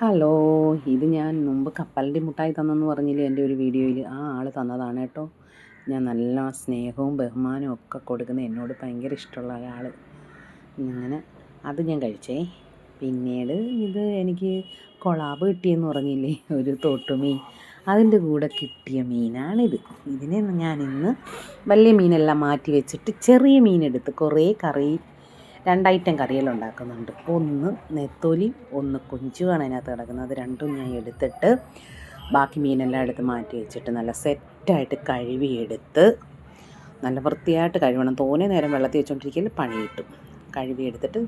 Hello ഇത് ഞാൻ മുമ്പ് കപ്പലിന്റെ മുട്ടായി തന്നെന്ന് പറഞ്ഞില്ലേ എന്റെ ഒരു വീഡിയോയിൽ? ആ ആൾ തന്നതാണ് കേട്ടോ. ഞാൻ നല്ല സ്നേഹവും ബഹുമാനവും ഒക്കെ കൊടുക്കുന്ന എന്നോട് ഭയങ്കര ഇഷ്ടമുള്ള ഒരാൾ അങ്ങനെ അത് ഞാൻ കഴിച്ചേ. പിന്നീട് ഇത് എനിക്ക് കൊളാബ് കിട്ടിയെന്ന് പറഞ്ഞില്ലേ ഒരു തോട്ടുമീൻ അതിന്റെ കൂടെ കിട്ടിയ മീനാണിത്. ഇതിനെ ഞാൻ ഇന്ന് വലിയ മീനെല്ലാം മാറ്റി വെച്ചിട്ട് ചെറിയ മീനെടുത്ത് കുറേ കറി രണ്ട് ഐറ്റം കറിയെല്ലാം ഉണ്ടാക്കുന്നുണ്ട് ഒന്ന് നെത്തോലി ഒന്ന് കൊഞ്ചുമാണ് അതിനകത്ത് കിടക്കുന്നത്. രണ്ടും ഞാൻ എടുത്തിട്ട് ബാക്കി മീനെല്ലാം എടുത്ത് മാറ്റി വെച്ചിട്ട് നല്ല സെറ്റായിട്ട് കഴുകിയെടുത്ത് നല്ല വൃത്തിയായിട്ട് കഴുകണം തോനെ നേരം വെള്ളത്തിൽ വെച്ചുകൊണ്ടിരിക്കൽ പണി കിട്ടും കഴുകിയെടുത്തിട്ട്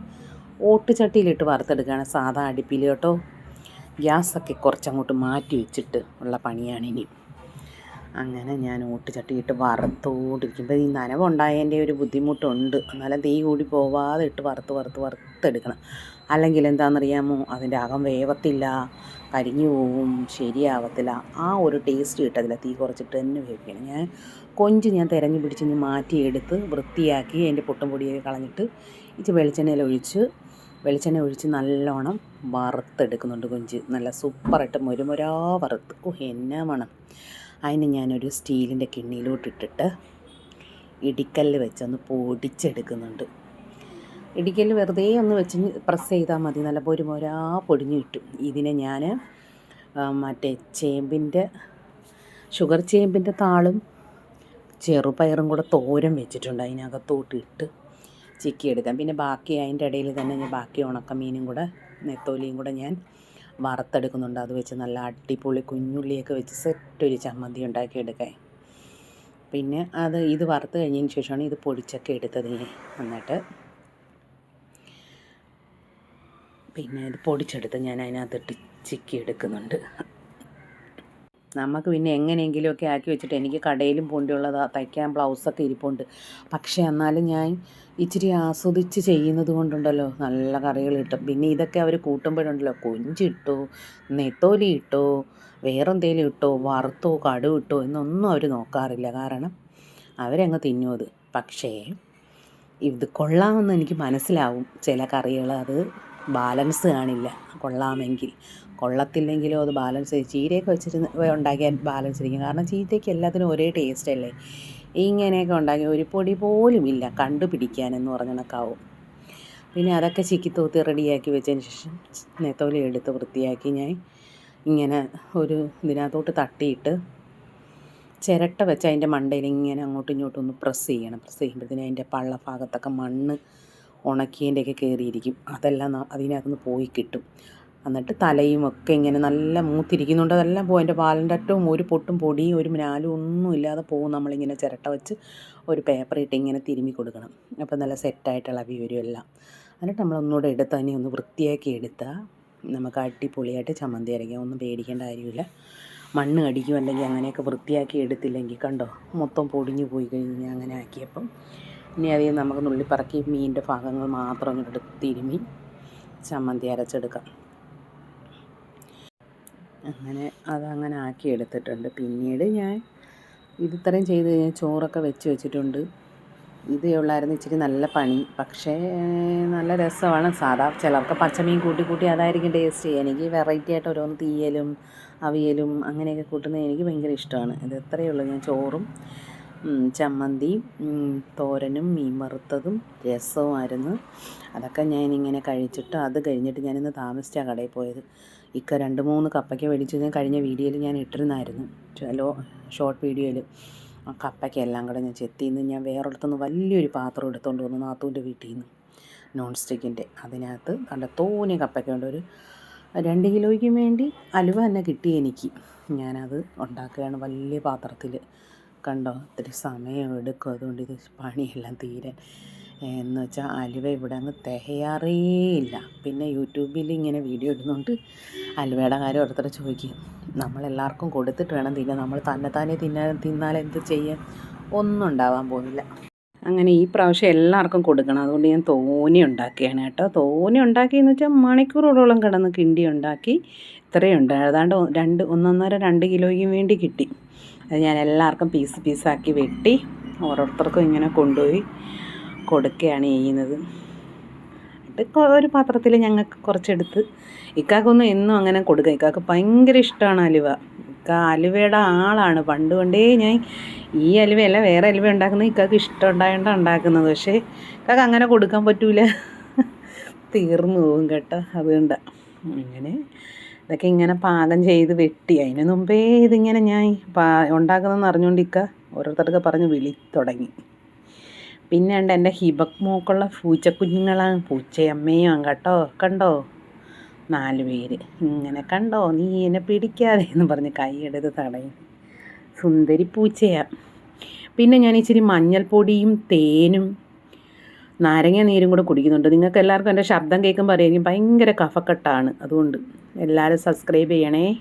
ഓട്ടുചട്ടിയിലിട്ട് വറുത്തെടുക്കുകയാണ്. സാധാ അടുപ്പിൽ കേട്ടോ. ഗ്യാസൊക്കെ കുറച്ചങ്ങോട്ട് മാറ്റി വെച്ചിട്ട് ഉള്ള പണിയാണിനി അങ്ങനെ ഞാൻ ഓട്ടുചട്ടിയിട്ട് വറുത്തോണ്ടിരിക്കുമ്പോൾ ഈ നനവുണ്ടായതിന്റെ ഒരു ബുദ്ധിമുട്ടുണ്ട്. എന്നാലും തീ കൂടി പോവാതെ ഇട്ട് വറുത്ത് വറുത്ത് വറുത്തെടുക്കണം. അല്ലെങ്കിൽ എന്താണെന്നറിയാമോ? അതിന്റെ അകം വേവത്തില്ല കരിഞ്ഞു പോവും ശരിയാവത്തില്ല. ആ ഒരു ടേസ്റ്റ് കിട്ടത്തില്ല. തീ കുറച്ചിട്ട് തന്നെ വേവിക്കണം. ഞാൻ കൊഞ്ച് ഞാൻ തിരഞ്ഞു പിടിച്ച് മാറ്റിയെടുത്ത് വൃത്തിയാക്കി അതിന്റെ പൊട്ടും പൊടിയൊക്കെ കളഞ്ഞിട്ട് ഇച്ചിരി വെളിച്ചെണ്ണയിൽ ഒഴിച്ച് വെളിച്ചെണ്ണ ഒഴിച്ച് നല്ലോണം വറുത്തെടുക്കുന്നുണ്ട് കൊഞ്ച്. നല്ല സൂപ്പറായിട്ട് മുരുമുരാ വറുത്ത്. ഓ എന്നാ മണം. അതിന് ഞാനൊരു സ്റ്റീലിന്റെ കിണ്ണിയിലോട്ടിട്ടിട്ട് ഇടിക്കല്ല് വെച്ചൊന്ന് പൊടിച്ചെടുക്കുന്നുണ്ട്. ഇടിക്കല്ല് വെറുതെ ഒന്ന് വെച്ച് പ്രസ് ചെയ്താൽ മതി. നല്ല പൊരുമൊരാ പൊടിഞ്ഞു കിട്ടും. ഇതിനെ ഞാൻ മറ്റേ ചേമ്പിന്റെ ഷുഗർ ചേമ്പിന്റെ താളും ചെറുപയറും കൂടെ തോരൻ വെച്ചിട്ടുണ്ട് അതിനകത്തോട്ട് ഇട്ട് ചിക്കി എടുക്കാം പിന്നെ ബാക്കി അതിന്റെ ഇടയിൽ തന്നെ ഞാൻ ബാക്കി ഉണക്കമീനും കൂടെ നെത്തോലിയും കൂടെ ഞാൻ വറുത്തെടുക്കുന്നുണ്ട്. അത് വെച്ച് നല്ല അടിപൊളി കുഞ്ഞുള്ളിയൊക്കെ വെച്ച് സെറ്റ് ഒരു ചമ്മന്തി ഉണ്ടാക്കി ഉണ്ടാക്കിയെടുക്കാൻ പിന്നെ അത് ഇത് വറുത്ത് കഴിഞ്ഞതിന് ശേഷമാണ് ഇത് പൊടിച്ചൊക്കെ എടുത്തത് എന്നിട്ട് പിന്നെ ഇത് പൊടിച്ചെടുത്ത് ഞാൻ അതിനകത്തിട്ട് ചിക്കി എടുക്കുന്നുണ്ട് നമുക്ക് പിന്നെ എങ്ങനെയെങ്കിലുമൊക്കെ ആക്കി വെച്ചിട്ട് എനിക്ക് കടയിലും പോണ്ടിയുള്ളത് തയ്ക്കാൻ ബ്ലൗസൊക്കെ ഇരിപ്പുണ്ട്. പക്ഷേ എന്നാലും ഞാൻ ഇച്ചിരി ആസ്വദിച്ച് ചെയ്യുന്നത് കൊണ്ടുണ്ടല്ലോ. നല്ല കറികൾ കിട്ടും. പിന്നെ ഇതൊക്കെ അവർ കൂട്ടുമ്പോഴുണ്ടല്ലോ. കൊഞ്ചിട്ടോ നെത്തോലി ഇട്ടോ വേറെന്തേലും ഇട്ടോ വറുത്തോ കടു ഇട്ടോ എന്നൊന്നും അവർ നോക്കാറില്ല. കാരണം അവരങ്ങ് തിന്നും അത്. പക്ഷേ ഇത് കൊള്ളാമെന്ന് എനിക്ക് മനസ്സിലാവും. ചില കറികൾ അത് ബാലൻസ് കാണില്ല. കൊള്ളാമെങ്കിൽ. കൊള്ളത്തില്ലെങ്കിലും അത് ബാലൻസ് ചീരയൊക്കെ വെച്ചിരുന്ന് ഉണ്ടാക്കിയാൽ ബാലൻസ് ഇരിക്കും. കാരണം ചീരയ്ക്ക് എല്ലാത്തിനും ഒരേ ടേസ്റ്റ് അല്ലേ? ഇങ്ങനെയൊക്കെ ഉണ്ടാക്കി ഒരു പൊടി പോലും ഇല്ല. കണ്ടുപിടിക്കാനെന്ന് പറഞ്ഞ കണക്കാവും. പിന്നെ അതൊക്കെ ചിക്കി തൂത്തി റെഡിയാക്കി വെച്ചതിന് ശേഷം നെത്തോലി എടുത്ത് വൃത്തിയാക്കി ഞാൻ ഇങ്ങനെ ഒരു ഇതിനകത്തോട്ട് തട്ടിയിട്ട് ചിരട്ട വെച്ച് അതിന്റെ മണ്ടയിൽ ഇങ്ങനെ അങ്ങോട്ടും ഇങ്ങോട്ടും ഒന്ന് പ്രസ് ചെയ്യണം. പ്രസ് ചെയ്യുമ്പോഴത്തേനും അതിന്റെ പള്ള ഭാഗത്തൊക്കെ മണ്ണ് ഉണക്കിയതിന്റെയൊക്കെ കയറിയിരിക്കും. അതെല്ലാം അതിനകത്തുനിന്ന് പോയി കിട്ടും. എന്നിട്ട് തലയും ഒക്കെ ഇങ്ങനെ നല്ല മൂത്തിരിക്കുന്നുണ്ട്. അതെല്ലാം പോകും എന്റെ പാലിന്റെ അറ്റവും ഒരു പൊട്ടും പൊടിയും ഒരു മിനാലും ഒന്നും ഇല്ലാതെ പോകും. നമ്മളിങ്ങനെ ചിരട്ട വെച്ച് ഒരു പേപ്പർ ഇട്ട് ഇങ്ങനെ തിരുമ്മി കൊടുക്കണം. അപ്പോൾ നല്ല സെറ്റായിട്ട് ഇളവി എല്ലാം. എന്നിട്ട് നമ്മളൊന്നുകൂടെ എടുത്ത് തന്നെ ഒന്ന് വൃത്തിയാക്കി എടുത്താൽ നമുക്ക് അടിപൊളിയായിട്ട് ചമ്മന്തി അരയ്ക്കാം. ഒന്നും പേടിക്കേണ്ട കാര്യമില്ല. മണ്ണ് അടിക്കും അല്ലെങ്കിൽ അങ്ങനെയൊക്കെ വൃത്തിയാക്കി എടുത്തില്ലെങ്കിൽ കണ്ടോ? മൊത്തം പൊടിഞ്ഞു പോയി കഴിഞ്ഞ് അങ്ങനെ ആക്കിയപ്പം ഇനി അതിൽ നമുക്ക് നുള്ളിപ്പറക്കി മീനിന്റെ ഭാഗങ്ങൾ മാത്രം ഇങ്ങോട്ട് തിരുമി ചമ്മന്തി അരച്ചെടുക്കാം. അങ്ങനെ അതങ്ങനെ ആക്കി എടുത്തിട്ടുണ്ട്. പിന്നീട് ഞാൻ ഇത് ഇത്രയും ചെയ്ത് കഴിഞ്ഞാൽ ചോറൊക്കെ വെച്ച് വെച്ചിട്ടുണ്ട്. ഇത് ഉള്ളായിരുന്നു ഇച്ചിരി നല്ല പണി. പക്ഷേ നല്ല രസമാണ്. സാധാ ചിലർക്ക് പച്ചമീൻ കൂട്ടി കൂട്ടി അതായിരിക്കും ടേസ്റ്റ്. എനിക്ക് വെറൈറ്റി ആയിട്ട് ഓരോന്ന് തീയലും അവിയലും അങ്ങനെയൊക്കെ കൂട്ടുന്നത് എനിക്ക് ഭയങ്കര ഇഷ്ടമാണ്. ഇത് എത്രയേ ഉള്ളൂ. ഞാൻ ചോറും ചമ്മന്തി തോരനും മീൻ വറുത്തതും രസവുമായിരുന്നു. അതൊക്കെ ഞാനിങ്ങനെ കഴിച്ചിട്ട് അത് കഴിഞ്ഞിട്ട് ഞാനിന്ന് താമസിച്ചാണ് കടയിൽ പോയത്. ഇക്ക രണ്ട് മൂന്ന് കപ്പയ്ക്ക് മേടിച്ച് ഞാൻ കഴിഞ്ഞ വീഡിയോയിൽ ഞാൻ ഇട്ടിരുന്നായിരുന്നു. ലോ ഷോർട്ട് വീഡിയോയിൽ. ആ കപ്പയ്ക്കെല്ലാം കൂടെ ഞാൻ ചെത്തിന്ന് ഞാൻ വേറൊരിടത്തുനിന്ന് വലിയൊരു പാത്രം എടുത്തുകൊണ്ട് വന്നു നാത്തൂന്റെ വീട്ടിൽ നിന്ന് നോൺ സ്റ്റിക്കിന്റെ അതിനകത്ത് നല്ല തോനെ കപ്പയ്ക്ക ഒരു രണ്ട് കിലോയ്ക്ക് വേണ്ടി അലുവ തന്നെ കിട്ടി എനിക്ക്. ഞാനത് ഉണ്ടാക്കുകയാണ് വലിയ പാത്രത്തിൽ കണ്ടോ? ഒത്തിരി സമയം എടുക്കും. അതുകൊണ്ട് ഇത് പണിയെല്ലാം തീരാൻ. എന്ന് വെച്ചാൽ അലുവ ഇവിടെ അങ്ങ് തികയാറേ ഇല്ല പിന്നെ യൂട്യൂബിൽ ഇങ്ങനെ വീഡിയോ ഇടുന്നുണ്ട് അലുവയുടെ കാര്യം ഓരോരുത്തർ ചോദിക്കും. നമ്മളെല്ലാവർക്കും കൊടുത്തിട്ട് വേണം തിന്നാൻ. നമ്മൾ തന്നെ തന്നെ തിന്നാൻ തിന്നാൽ എന്ത് ചെയ്യാൻ? ഒന്നും ഉണ്ടാവാൻ പോകുന്നില്ല. അങ്ങനെ ഈ പ്രാവശ്യം എല്ലാവർക്കും കൊടുക്കണം. അതുകൊണ്ട് ഞാൻ തോനെ ഉണ്ടാക്കിയാണ് കേട്ടോ. തോനെ ഉണ്ടാക്കിയെന്ന് വെച്ചാൽ മണിക്കൂറോളം കിടന്ന് കിണ്ടി ഉണ്ടാക്കി. ഇത്രയും ഉണ്ട്. ഏതാണ്ട് രണ്ട് ഒന്നൊന്നര രണ്ട് കിലോയ്ക്കും വേണ്ടി കിട്ടി. അത് ഞാൻ എല്ലാവർക്കും പീസ് പീസാക്കി വെട്ടി ഓരോരുത്തർക്കും ഇങ്ങനെ കൊണ്ടുപോയി കൊടുക്കുകയാണ് ചെയ്യുന്നത്. ഒരു പാത്രത്തിൽ ഞങ്ങൾക്ക് കുറച്ചെടുത്ത് ഇക്കാക്കൊന്നും എന്നും അങ്ങനെ കൊടുക്കുക. ഇക്കാക്ക് ഭയങ്കര ഇഷ്ടമാണ് അലുവ. ഇക്ക അലുവയുടെ ആളാണ്. പണ്ട് കൊണ്ടേ ഞാൻ ഈ അലുവയല്ല വേറെ അലുവ ഉണ്ടാക്കുന്നത് ഇക്കാക്ക് ഇഷ്ടം ഉണ്ടായതുകൊണ്ടാണ് ഉണ്ടാക്കുന്നത്. പക്ഷേ ഇക്കാക്ക് അങ്ങനെ കൊടുക്കാൻ പറ്റൂല. തീർന്നു പോകും കേട്ടോ. അതുകൊണ്ടാണ് അങ്ങനെ ഇതൊക്കെ ഇങ്ങനെ പാകം ചെയ്ത് വെട്ടി. അതിന് മുമ്പേ ഇതിങ്ങനെ ഞാൻ പാ ഉണ്ടാക്കുന്നതെന്ന് അറിഞ്ഞുകൊണ്ടിക്ക ഓരോരുത്തർക്ക് പറഞ്ഞ് വിളി തുടങ്ങി. പിന്നെ ഉണ്ട് എന്റെ ഹിബക് മൂക്കുള്ള പൂച്ചക്കുഞ്ഞുങ്ങളാണ്. പൂച്ചയമ്മയും കേട്ടോ കണ്ടോ നാല് പേര്. ഇങ്ങനെ കണ്ടോ? നീ എന്നെ പിടിക്കാതെ എന്ന് പറഞ്ഞ് കൈയെടുത്ത് തടയും. സുന്ദരി പൂച്ചയാണ് പിന്നെ ഞാൻ ഇച്ചിരി മഞ്ഞൾപ്പൊടിയും തേനും നാരങ്ങ നീരും കൂടെ കുടിക്കുന്നുണ്ട്. നിങ്ങൾക്ക് എല്ലാവർക്കും എന്റെ ശബ്ദം കേൾക്കുമ്പോൾ അറിയാം ഭയങ്കര കഫക്കെട്ടാണ്. അതുകൊണ്ട് എല്ലാവരും സബ്സ്ക്രൈബ് ചെയ്യണേ.